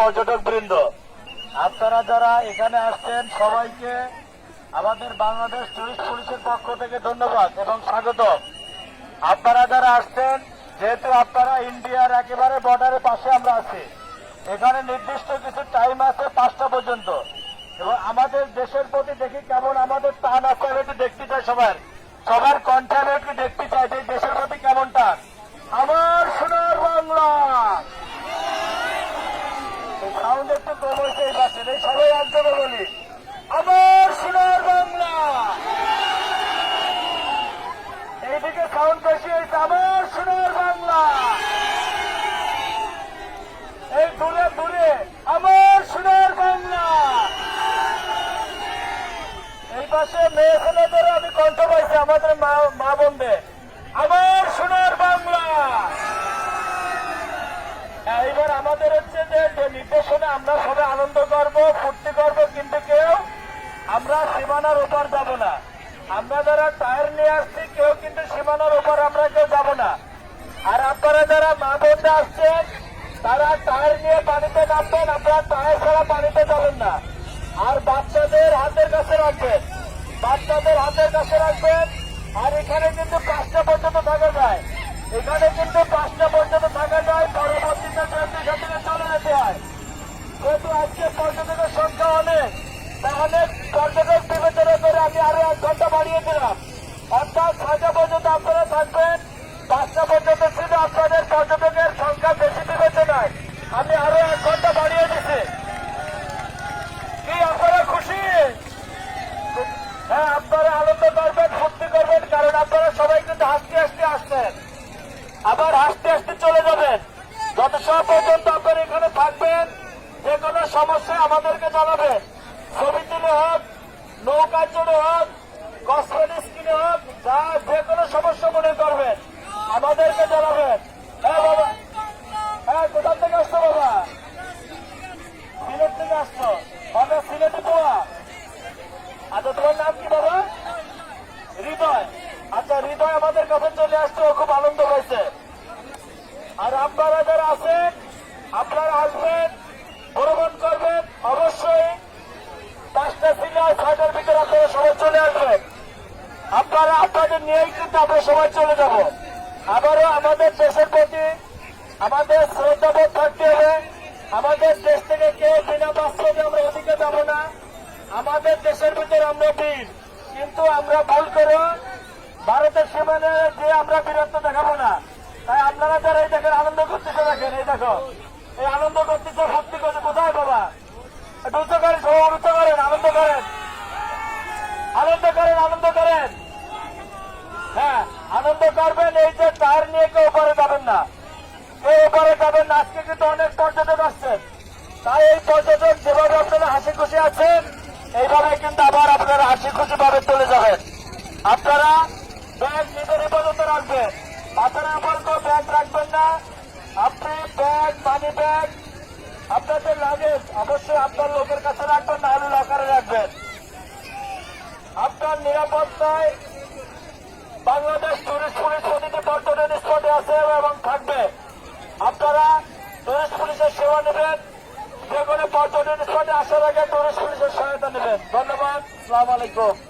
পর্যটক বৃন্দ। আপনারা যারা এখানে আসছেন, সবাইকে আমাদের বাংলাদেশ টুরিস্ট পুলিশের পক্ষ থেকে ধন্যবাদ এবং স্বাগত। আপনারা যারা আসছেন, যেহেতু আপনারা ইন্ডিয়ার একেবারে বর্ডারের পাশে আমরা আছি, এখানে নির্দিষ্ট কিছু টাইম আছে পাঁচটা পর্যন্ত। এবং আমাদের দেশের প্রতি দেখি কেমন আমাদের টান আছে, আমি একটু দেখতে চাই সবার। সবার কণ্ঠে আমি একটু দেখতে চাই যে দেশের প্রতি কেমন টান। আমার সোনার বাংলা সাউন্ড একটু কম হয়েছে এই পাশে এই সবাই একদমে বলি আমার সোনার বাংলা এইদিকে সাউন্ড বেশি হয়েছে আমার সোনার বাংলা এই দূরে দূরে আমার সোনার বাংলা এই পাশে মেয়ে ছেলেদের আমি কণ্ঠ পাইছি আমাদের মা মা বোনদের আমার সোনার বাংলা। এইবার আমাদের হচ্ছে যে যে নির্দেশনে আমরা সবাই আনন্দ করব, ফুর্তি করব, কিন্তু কেউ আমরা সীমানার উপর যাব না। আমরা যারা টায়ার নিয়ে আসছি, কেউ কিন্তু সীমানার উপর আমরা কেউ যাব না। আর আপনারা যারা মা বোনরা আসছেন, তারা টায়ার নিয়ে পানিতে নামবেন, আপনারা টায়ার ছাড়া পানিতে যাবেন না। আর বাচ্চাদের হাতের কাছে রাখবেন, বাচ্চাদের হাতের কাছে রাখবেন। আর এখানে কিন্তু পাঁচটা পর্যন্ত থাকা যায়। এখানে কিন্তু পাঁচটা পর্যন্ত থাকা যায় পরবর্তীতে ট্রেনটি সেখানে চলে যেতে হয় যেহেতু আজকে পর্যটকের সংখ্যা অনেক তাহলে পর্যটক বিবেচনা করে আমি আরও এক ঘণ্টা বাড়িয়ে দিলাম। অর্থাৎ ছয়টা পর্যন্ত আপনারা থাকবেন পাঁচটা পর্যন্ত ছিল আপনাদের পর্যটকের সংখ্যা বেশি বিবেচনায়। আমি আরও এক ঘণ্টা বাড়িয়ে দিছি। কি আপনারা খুশি? হ্যাঁ আপনারা আনন্দ করবেন, ফুর্তি করবেন, কারণ আপনারা সবাই কিন্তু হাসতে হাসতে আসছেন। আবার হাসতে হাসতে চলে যাবেন। যত সময় পর্যন্ত আপনারা এখানে থাকবেন, যে কোনো সমস্যা আমাদেরকে জানাবেন। হোক নৌকায় চড়ে হোক কসমেটিক্স কিনে হোক, যা যে কোনো সমস্যা মনে করবেন, আমাদেরকে জানাবেন। হ্যাঁ বাবা। হ্যাঁ কোথা থেকে আসছো, বাবা? সিলেট থেকে আসছো? সিলেটে পোয়া আচ্ছা তোমার নাম কি, বাবা? হৃদয়। আচ্ছা হৃদয় আমাদের কাছে চলে আসছে খুব আনন্দ হয়েছে আর আপনারা যারা আছেন আপনারা আসবেন ভ্রমণ করবেন অবশ্যই পাঁচটা সিনিয়র ছয়টার ভিতরে আপনারা সবাই চলে আসবেন আপনারা আপনাদের নিয়েই কিন্তু আমরা সবাই চলে যাব। আবারও আমাদের দেশের প্রতি আমাদের শ্রদ্ধাবোধ থাকতে হবে। আমাদের দেশ থেকে কেউ বিনা বাস্তবে আমরা ওদিকে যাব না। আমাদের দেশের ভিতরে আমরা বীর। কিন্তু আমরা ভুল করে ভারতের সীমানে যে আমরা বীরত্ব দেখাবো না। তাই আপনারা যারা এই দেখেন আনন্দ করতেছে দেখেন, এই দেখো, এই আনন্দ করতেছে ভক্তি করছে কোথায় বাবা? উচ্চ করেন সবাই উচ্চ করেন আনন্দ করেন। আনন্দ করেন আনন্দ করেন। আনন্দ করবেন, এই যে টায়ার নিয়ে কেউ উপরে যাবেন না। কেউ উপরে যাবেন না, আজকে কিন্তু অনেক পর্যটক আসছেন। তাই এই পর্যটক যেভাবে আপনারা হাসি খুশি আছেন, এইভাবে কিন্তু আবার আপনারা হাসি খুশি ভাবে চলে যাবেন। আপনারা ব্যাগ নিজের হেফাজতে রাখবেন। মাথার উপর কেউ ব্যাগ রাখবেন না। আপনি ব্যাগ, মানি ব্যাগ, আপনাদের লাগেজ অবশ্যই আপনার লোকের কাছে রাখবেন, না হলে লকারে রাখবেন। আপনার নিরাপত্তায় বাংলাদেশ টুরিস্ট পুলিশ প্রতিটি পর্যটন স্পটে আছে এবং থাকবে। আপনারা টুরিস্ট পুলিশের সেবা নেবেন। যে কোনো পর্যটন স্পটে আসার আগে টুরিস্ট পুলিশের সহায়তা নেবেন। ধন্যবাদ। সালাম আলাইকুম।